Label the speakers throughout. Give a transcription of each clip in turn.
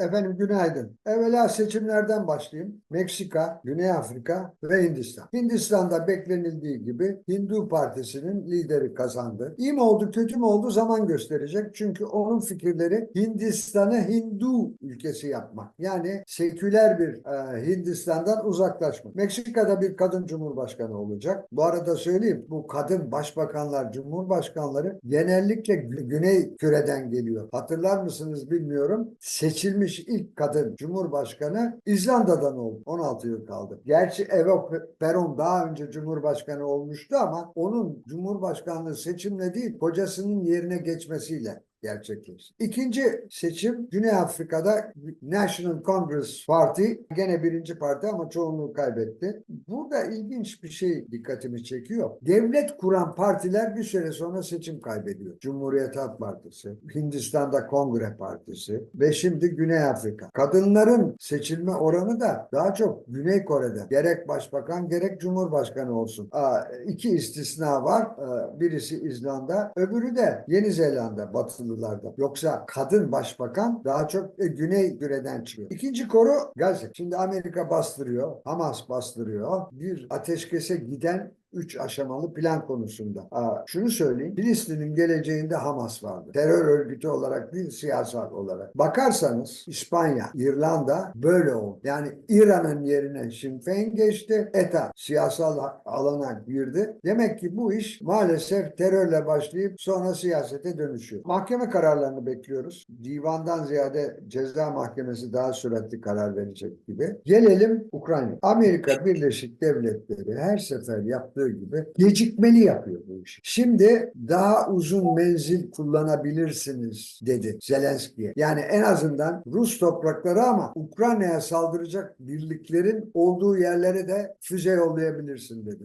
Speaker 1: Efendim günaydın. Evvela seçimlerden başlayayım. Meksika, Güney Afrika ve Hindistan. Hindistan'da beklenildiği gibi Hindu Partisi'nin lideri kazandı. İyi mi oldu, kötü mü oldu zaman gösterecek. Çünkü onun fikirleri Hindistan'ı Hindu ülkesi yapmak. Yani seküler bir e, Hindistan'dan uzaklaşmak. Meksika'da bir kadın cumhurbaşkanı olacak. Bu arada söyleyeyim bu kadın başbakanlar, cumhurbaşkanları genellikle Gü- Güney küreden geliyor. Hatırlar mısınız bilmiyorum. Seçilmiş ilk kadın cumhurbaşkanı İzlanda'dan oldu. 16 yıl kaldı. Gerçi Evo Peron daha önce cumhurbaşkanı olmuştu ama onun cumhurbaşkanlığı seçimle değil kocasının yerine geçmesiyle gerçekleşti. İkinci seçim Güney Afrika'da National Congress Party gene birinci parti ama çoğunluğu kaybetti. Burada ilginç bir şey dikkatimi çekiyor. Devlet kuran partiler bir süre sonra seçim kaybediyor. Cumhuriyet Halk Partisi, Hindistan'da Kongre Partisi ve şimdi Güney Afrika. Kadınların seçilme oranı da daha çok Güney Kore'de. Gerek başbakan gerek cumhurbaşkanı olsun. Aa, iki istisna var. Aa, Birisi İzlanda, öbürü de Yeni Zelanda, Batılılarda. Yoksa kadın başbakan daha çok e, Güney Küre'den çıkıyor. İkinci koru Gazze. Şimdi Amerika bastırıyor, Hamas bastırıyor. Bir ateşkese giden üç aşamalı plan konusunda. Aa, şunu söyleyeyim. Filistin'in geleceğinde Hamas vardı. Terör örgütü olarak değil siyasal olarak. Bakarsanız İspanya, İrlanda böyle oldu. Yani İran'ın yerine Sinn geçti. ETA siyasal alana girdi. Demek ki bu iş maalesef terörle başlayıp sonra siyasete dönüşüyor. Mahkeme kararlarını bekliyoruz. Divandan ziyade ceza mahkemesi daha süratli karar verecek gibi. Gelelim Ukrayna. Amerika Birleşik Devletleri her sefer yaptığı gibi gecikmeli yapıyor bu işi. Şimdi daha uzun menzil kullanabilirsiniz dedi Zelenski'ye. Yani en azından Rus toprakları ama Ukrayna'ya saldıracak birliklerin olduğu yerlere de füze yollayabilirsin dedi.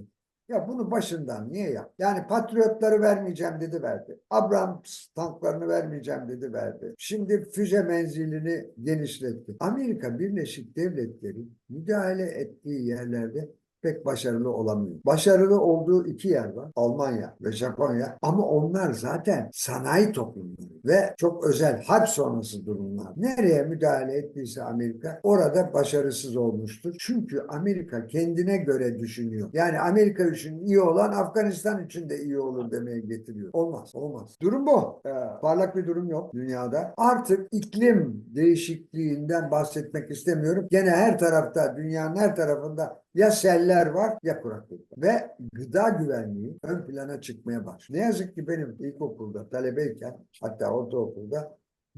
Speaker 1: Ya bunu başından niye yap? Yani patriotları vermeyeceğim dedi verdi. Abrams tanklarını vermeyeceğim dedi verdi. Şimdi füze menzilini genişletti. Amerika Birleşik Devletleri müdahale ettiği yerlerde pek başarılı olamıyor. Başarılı olduğu iki yer var. Almanya ve Japonya. Ama onlar zaten sanayi toplumları ve çok özel harp sonrası durumlar. Nereye müdahale ettiyse Amerika orada başarısız olmuştur. Çünkü Amerika kendine göre düşünüyor. Yani Amerika için iyi olan Afganistan için de iyi olur demeye getiriyor. Olmaz, olmaz. Durum bu. Ee, parlak bir durum yok dünyada. Artık iklim değişikliğinden bahsetmek istemiyorum. Gene her tarafta, dünyanın her tarafında ya seller var ya kuraklık. Ve gıda güvenliği ön plana çıkmaya başlıyor. Ne yazık ki benim ilkokulda talebeyken hatta ortaokulda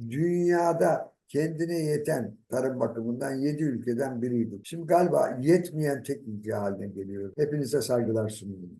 Speaker 1: dünyada kendine yeten tarım bakımından 7 ülkeden biriydim. Şimdi galiba yetmeyen tek ülke haline geliyor. Hepinize saygılar sunuyorum.